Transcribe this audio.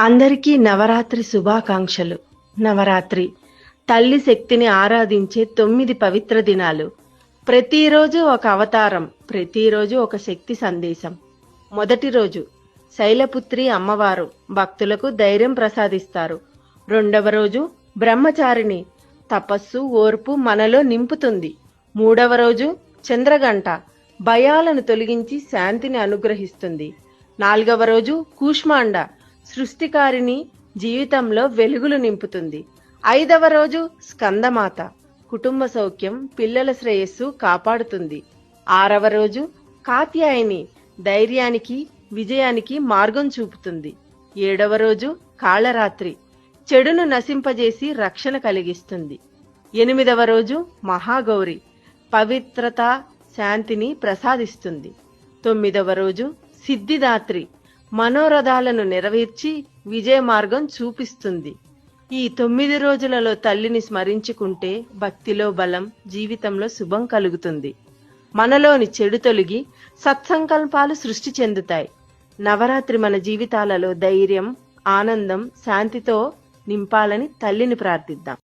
అందరికీ నవరాత్రి శుభాకాంక్షలు. నవరాత్రి. తల్లి శక్తిని ఆరాధించే తొమ్మిది పవిత్ర దినాలు. ప్రతిరోజు ఒక అవతారం ప్రతిరోజు ఒక శక్తి సందేశం. మొదటి రోజు. శైలపుత్రి అమ్మవారు భక్తులకు ధైర్యం ప్రసాదిస్తారు. రెండవ రోజు బ్రహ్మచారిణి. తపస్సు ఓర్పు మనలో నింపుతుంది. మూడవ రోజు చంద్రగంట. భయాలను తొలగించి శాంతిని అనుగ్రహిస్తుంది. నాలుగవ రోజు కూష్మాండ. సృష్టికారిని జీవితంలో వెలుగులు నింపుతుంది. ఐదవ రోజు స్కందమాత. కుటుంబ సౌఖ్యం పిల్లల శ్రేయస్సు కాపాడుతుంది. ఆరవ రోజు కాత్యాయని ధైర్యానికి విజయానికి మార్గం చూపుతుంది. ఏడవ రోజు కాళరాత్రి. చెడును నశింపజేసి రక్షణ కలిగిస్తుంది. ఎనిమిదవ రోజు మహాగౌరి. పవిత్రత శాంతిని ప్రసాదిస్తుంది. తొమ్మిదవ రోజు సిద్ధిదాత్రి. మనోరథాలను నెరవేర్చి విజయ మార్గం చూపిస్తుంది. ఈ తొమ్మిది రోజులలో తల్లిని స్మరించుకుంటే భక్తిలో బలం జీవితంలో శుభం కలుగుతుంది. మనలోని చెడు తొలగి సత్సంకల్పాలు సృష్టి చెందుతాయి. నవరాత్రి మన జీవితాలలో ధైర్యం ఆనందం శాంతితో నింపాలని తల్లిని ప్రార్థిద్దాం.